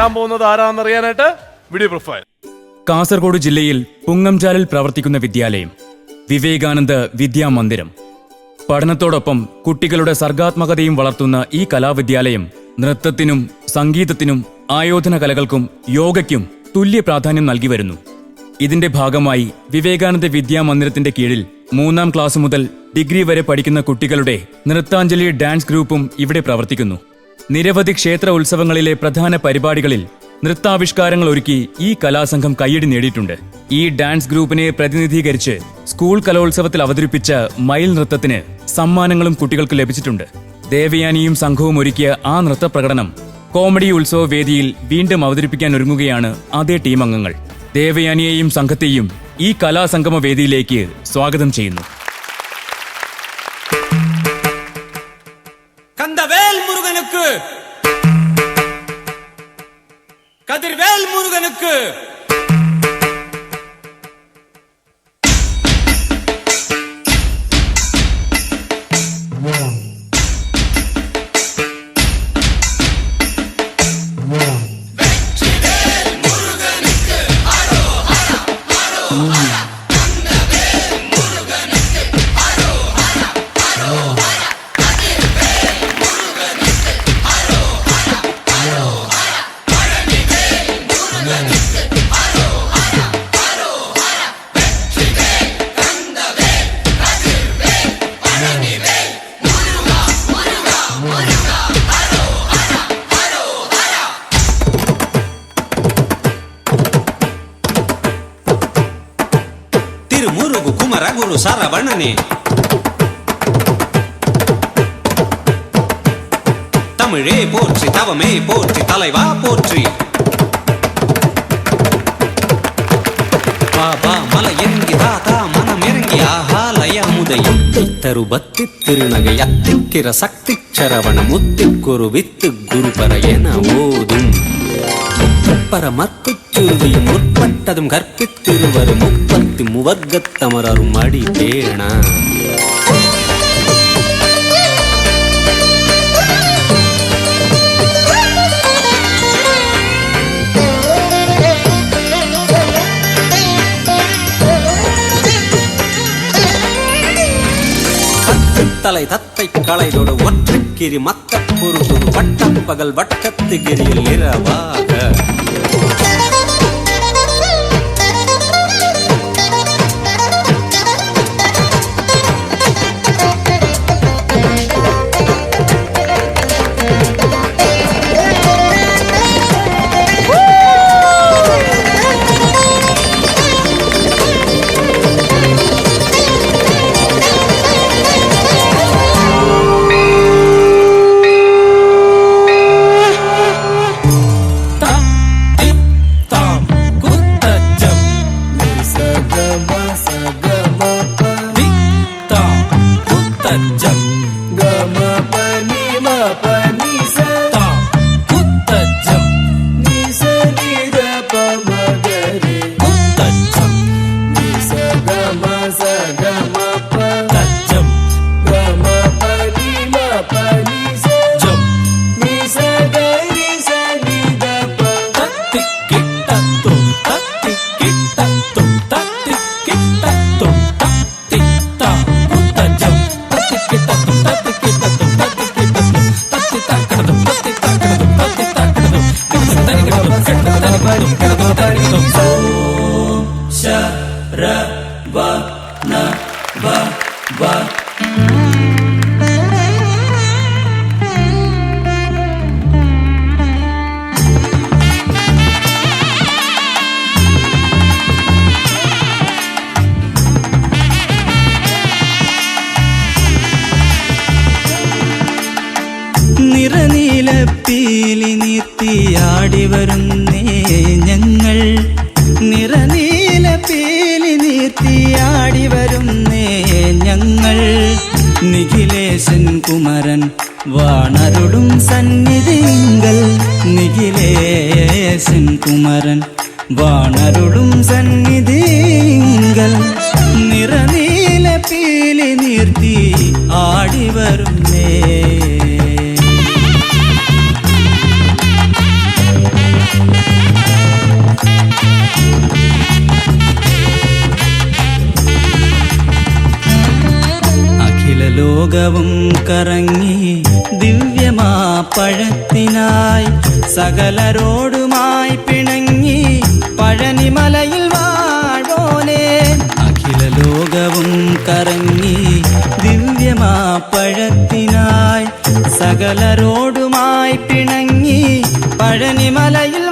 വരാൻ പോകുന്നത് ആരാന്നറിയാനായിട്ട് video profile Kasaragod ജില്ലയിൽ പുങ്ങംചാലിൽ പ്രവർത്തിക്കുന്ന വിദ്യാലയം വിവേകാനന്ദ വിദ്യാമന്ദിരം പഠനത്തോടൊപ്പം കുട്ടികളുടെ സർഗാത്മകതയും വളർത്തുന്ന ഈ കലാവിദ്യാലയം നൃത്തത്തിനും സംഗീതത്തിനും ആയോധന കലകൾക്കും യോഗയ്ക്കും തുല്യ പ്രാധാന്യം നൽകി വരുന്നു. ഇതിന്റെ ഭാഗമായി വിവേകാനന്ദ വിദ്യാമന്ദിരത്തിന്റെ കീഴിൽ മൂന്നാം ക്ലാസ് മുതൽ ഡിഗ്രി വരെ പഠിക്കുന്ന കുട്ടികളുടെ നൃത്താഞ്ജലി ഡാൻസ് ഗ്രൂപ്പും ഇവിടെ പ്രവർത്തിക്കുന്നു. നിരവധി ക്ഷേത്ര ഉത്സവങ്ങളിലെ പ്രധാന പരിപാടികളിൽ നൃത്താവിഷ്കാരങ്ങൾ ഒരുക്കി ഈ കലാസംഘം കയ്യടി നേടിയിട്ടുണ്ട്. ഈ ഡാൻസ് ഗ്രൂപ്പിനെ പ്രതിനിധീകരിച്ച് സ്കൂൾ കലോത്സവത്തിൽ അവതരിപ്പിച്ച മയിൽ നൃത്തത്തിന് സമ്മാനങ്ങളും കുട്ടികൾക്ക് ലഭിച്ചിട്ടുണ്ട്. ദേവയാനിയും സംഘവും ഒരുക്കിയ ആ നൃത്ത പ്രകടനം കോമഡി ഉത്സവ വേദിയിൽ വീണ്ടും അവതരിപ്പിക്കാൻ ഒരുങ്ങുകയാണ് അതേ ടീം അംഗങ്ങൾ. ദേവയാനിയെയും സംഘത്തെയും ഈ കലാസംഗമ വേദിയിലേക്ക് സ്വാഗതം ചെയ്യുന്നു. முருகனுக்கு கதிர்வேல் முருகனுக்கு. બોલું સારા બનને தமிழே போற்றி தவமே போற்றி தலைவா போற்றி பாபா மலை என்கி தாத்தா மனம் இறங்கி ஆஹா லய அமுதையும் தரு பத்தி திருநகை அத்திக்கிற சக்தி சரவண முத்தி குரு வித்து குரு பர என ஓதும் பரமத்து பரமத்துச்சுருதியும் முற்பட்டதும் கற்பித்திருவரும் முப்பத்து முவர்க்கத்தமரரும் அடி பேண. தலை தத்தை களைதோடு ஒற்றைக்கிரி மத்த வட்டம் பகல் வட்டத்து கிரியில் இரவாக പീലി നീർത്തിയാടി വരുന്നേ ഞങ്ങൾ. നിറനീല പീലി നീർത്തിയാടി വരുന്നേ ഞങ്ങൾ. നിഖിലേശൻ കുമരൻ വാണരുടും സന്നിധിങ്കൽ നിഖിലേശൻ കുമരൻ വാണരുടും സന്നിധിങ്കൽ നിറനീല പീലി നീർത്തി ആടി വരുന്നേ ലോകവും കറങ്ങി ദിവ്യമാ പഴത്തിനായി സകലരോടുമായി പിണങ്ങി പഴനിമലയിൽ വാഴോനെ. അഖില ലോകവും കറങ്ങി ദിവ്യമാ പഴത്തിനായി സകലരോടുമായി പിണങ്ങി പഴനിമലയിൽ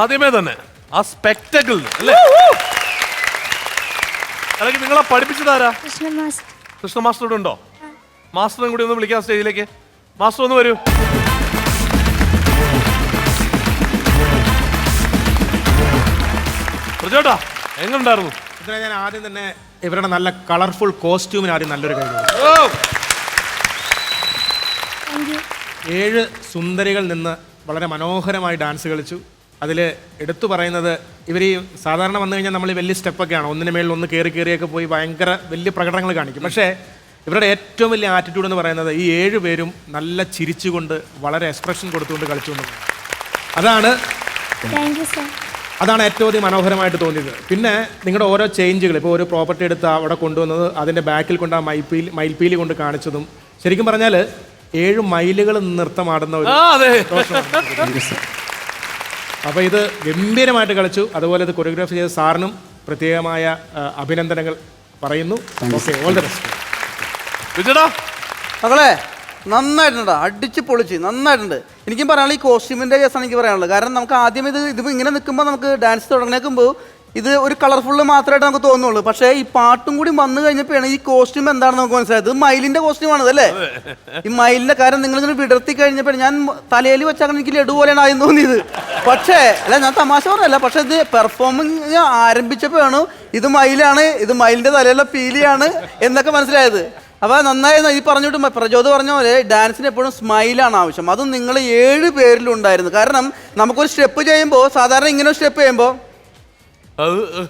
ആദ്യമേ തന്നെ ആ സ്പെക്ടക്കിൾ അല്ലേ? അല്ലെങ്കിൽ നിങ്ങളെ പഠിപ്പിച്ചതാരാ കൃഷ്ണ മാസ്റ്റർ. ഇവിടെ ഉണ്ടോ? മാസ്റ്ററും കൂടി ഒന്ന് വിളിക്കാം സ്റ്റേജിലേക്ക്. മാസ്റ്റർ ഒന്ന് വരൂ. പ്രജോട്ടാ എങ്ങുണ്ടായിരുന്നു ഇതിനെ ഞാൻ ആദ്യം തന്നെ ഇവരുടെ നല്ല കളർഫുൾ കോസ്റ്റ്യൂമിന് ആദ്യം നല്ലൊരു കഴിഞ്ഞു ഏഴ് സുന്ദരികൾ നിന്ന് വളരെ മനോഹരമായി ഡാൻസ് കളിച്ചു. അതിൽ എടുത്തു പറയുന്നത് ഇവർ ഈ സാധാരണ വന്നു കഴിഞ്ഞാൽ നമ്മൾ ഈ വലിയ സ്റ്റെപ്പൊക്കെയാണ്. ഒന്നിന് മേളിൽ ഒന്ന് കയറി കയറിയൊക്കെ പോയി ഭയങ്കര വലിയ പ്രകടനങ്ങൾ കാണിക്കും. പക്ഷേ ഇവരുടെ ഏറ്റവും വലിയ ആറ്റിറ്റ്യൂഡ് എന്ന് പറയുന്നത് ഈ ഏഴ് പേരും നല്ല ചിരിച്ചുകൊണ്ട് വളരെ എക്സ്പ്രഷൻ കൊടുത്തുകൊണ്ട് കളിച്ചു എന്നുള്ളതാണ്. അതാണ് താങ്ക് യു സർ അതാണ് ഏറ്റവും അധികം മനോഹരമായിട്ട് തോന്നിയത്. പിന്നെ നിങ്ങളുടെ ഓരോ ചേഞ്ചുകൾ ഇപ്പോൾ ഒരു പ്രോപ്പർട്ടി എടുത്ത് അവിടെ കൊണ്ടുവന്നത് അതിന്റെ ബാക്കിൽ കൊണ്ട് ആ മൈപ്പീൽ മയിൽപ്പീലി കൊണ്ട് കാണിച്ചതും. ശരിക്കും പറഞ്ഞാൽ ഏഴ് മൈലുകൾ നൃത്തമാടുന്ന ഒരു അതെ. അപ്പോൾ ഇത് ഗംഭീരമായിട്ട് കളിച്ചു. അതുപോലെ ഇത് കൊറിയോഗ്രാഫി ചെയ്ത സാറിനും പ്രത്യേകമായ അഭിനന്ദനങ്ങൾ പറയുന്നു. ഓക്കെ ഓൾ ദ ബെസ്റ്റ് വിജയടാ. മകളെ നന്നായിട്ടുണ്ട്. അടിച്ച് പൊളിച്ച് നന്നായിട്ടുണ്ട്. എനിക്കും പറയാനുള്ള ഈ കോസ്റ്റ്യൂമിന്റെ കേസാണ് എനിക്ക് പറയാനുള്ളത്. കാരണം നമുക്ക് ആദ്യം ഇത് ഇത് ഇങ്ങനെ നിൽക്കുമ്പോൾ നമുക്ക് ഡാൻസ് തുടങ്ങേക്കുമ്പോൾ ഇത് ഒരു കളർഫുള്ള് മാത്രമായിട്ട് നമുക്ക് തോന്നുള്ളൂ പക്ഷേ ഈ പാട്ടും കൂടി വന്നു കഴിഞ്ഞപ്പോഴാണ് ഈ കോസ്റ്റ്യൂം എന്താണെന്ന് നമുക്ക് മനസ്സിലായത്. ഇത് മയിലിന്റെ കോസ്റ്റ്യൂമാണ് അല്ലേ? ഈ മയിലിന്റെ കാര്യം നിങ്ങൾ ഇങ്ങനെ വിടർത്തി കഴിഞ്ഞപ്പോൾ ഞാൻ തലയിൽ വെച്ചാൽ എനിക്ക് ലഡു പോലെയാണ് ആയി തോന്നിയത്. പക്ഷേ അല്ല ഞാൻ തമാശ പറഞ്ഞല്ല പക്ഷെ ഇത് പെർഫോമിങ് ആരംഭിച്ചപ്പോഴാണ് ഇത് മയിലാണ് ഇത് മയിലിന്റെ തലയിലുള്ള ഫീലിയാണ് എന്നൊക്കെ മനസ്സിലായത്. അപ്പൊ നന്നായി ഈ പറഞ്ഞിട്ട് പ്രചോദ് പറഞ്ഞ പോലെ ഡാൻസിന് എപ്പോഴും സ്മൈലാണ് ആവശ്യം. അതും നിങ്ങൾ ഏഴ് പേരിലുണ്ടായിരുന്നു കാരണം നമുക്കൊരു സ്റ്റെപ്പ് ചെയ്യുമ്പോൾ സാധാരണ ഇങ്ങനെ സ്റ്റെപ്പ് ചെയ്യുമ്പോൾ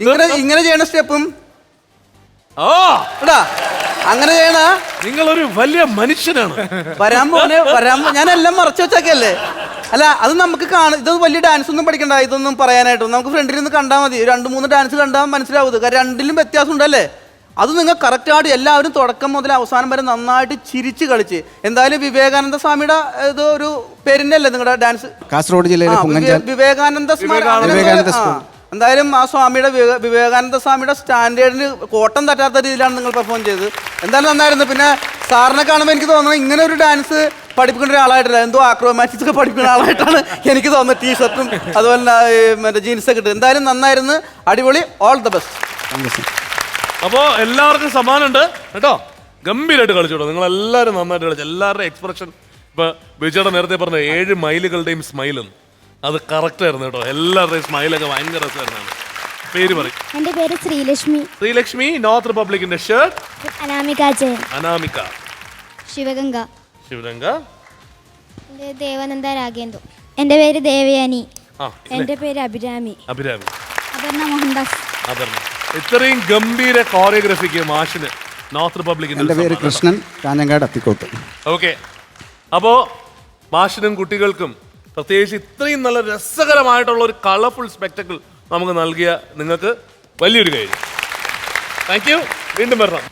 ഇങ്ങനെ ഇങ്ങനെ ചെയ്യണ സ്റ്റെപ്പും. ഓ എടാ അങ്ങനെ ചെയ്യണ. നിങ്ങളൊരു വലിയ മനുഷ്യനാണ്. വരാൻ പോലെ വരാൻ പോ- ഞാൻ എല്ലാം മറച്ചു വെച്ചേക്കല്ലേ? അല്ല അത് നമുക്ക് കാണാം ഇത് വലിയ ഡാൻസ് ഒന്നും പഠിക്കണ്ട ഇതൊന്നും പറയാനായിട്ടും നമുക്ക് ഫ്രണ്ടിൽ നിന്ന് കണ്ടാൽ മതി. രണ്ട് മൂന്ന് ഡാൻസ് കണ്ടാൽ മനസ്സിലാവും ഇത്. കാരണം രണ്ടിലും വ്യത്യാസം ഉണ്ടല്ലേ അത് നിങ്ങൾ കറക്റ്റ് ആയിട്ട് എല്ലാവരും തുടക്കം മുതൽ അവസാനം വരെ നന്നായിട്ട് ചിരിച്ച് കളിച്ച്. എന്തായാലും വിവേകാനന്ദ സ്വാമിയുടെ ഇത് ഒരു പേരിന്റെ അല്ലേ നിങ്ങളുടെ ഡാൻസ് കാസർഗോഡ് ജില്ലയിലെ ആ, പുങ്ങഞ്ചാൽ വിവേ- വിവേകാനന്ദ സ്മാര- വിവേകാനന്ദ- അങ്ങനെ വിവേകാനന്ദ സ്കൂൾ. എന്തായാലും ആ സ്വാമിയുടെ വിവേകാനന്ദ സ്വാമിയുടെ സ്റ്റാൻഡേർഡിന് കോട്ടം തട്ടാത്ത രീതിയിലാണ് നിങ്ങൾ പെർഫോം ചെയ്തത്. എന്തായാലും നന്നായിരുന്നു. പിന്നെ സാറിനെ കാണുമ്പോൾ എനിക്ക് തോന്നുന്നത് ഇങ്ങനെ ഒരു ഡാൻസ് പഠിപ്പിക്കേണ്ട ഒരാളായിട്ടില്ല. എന്തോ ആക്രോമാറ്റിക്സ് ഒക്കെ പഠിപ്പിക്കുന്ന ആളായിട്ടാണ് എനിക്ക് തോന്നുന്നത് ടീ ഷർട്ടും അതുപോലെ തന്നെ ജീൻസ് മറ്റേ ജീൻസൊക്കെ ഇട്ട് എന്തായാലും നന്നായിരുന്നു. അടിപൊളി. ഓൾ ദ ബെസ്റ്റ് അപ്പോ എല്ലാവർക്കും സമ്മാനമുണ്ട്. കേട്ടോ? ഗംഭീരമായിട്ട് കളിച്ചോട്ടോ. നിങ്ങൾ എല്ലാവരും നന്നായിട്ട് കളിച്ചു. എല്ലാവരുടെയും എക്സ്പ്രഷൻ ഇപ്പൊ വിജയുടെ നേരത്തെ പറഞ്ഞ ഏഴ് മൈലുകളുടെയും സ്മൈലും അത് കറക്റ്റ് ആയിരുന്നു കേട്ടോ. എല്ലാവരുടെയും സ്മൈലൊക്കെ ഭയങ്കര രസമായിരുന്നു. പേര് പറയും. എന്റെ പേര് ശ്രീലക്ഷ്മി. ശ്രീലക്ഷ്മി നോർത്ത് റിപ്പബ്ലിക്കിന്റെ ഷർട്ട് അനാമിക ജയൻ. അനാമിക. ശിവഗംഗ. ശിവഗംഗ. ദേവാനന്ദ രാഗേന്ദു എന്റെ പേര് ദേവയാനി. ആ എന്റെ പേര് അഭിരാമി. അഭിരാമി. അപർണ മോഹൻദാസ്. അപർണ. ഇത്രയും ഗംഭീര കോറിയോഗ്രഫിക്ക് മാഷിന് നോർത്ത് റിപ്പബ്ലിക്കിന്റെ എന്റെ പേര് കൃഷ്ണൻ കാഞ്ഞങ്ങാട് അത്തിക്കോട്ട് ഓക്കെ അപ്പോ മാഷിനും കുട്ടികൾക്കും പ്രത്യേകിച്ച് ഇത്രയും നല്ല രസകരമായിട്ടുള്ള ഒരു കളർഫുൾ സ്പെക്ടക്കിൾ നമുക്ക് നൽകിയ നിങ്ങൾക്ക് വലിയൊരു കാര്യം. താങ്ക് യു വീണ്ടും വരണം.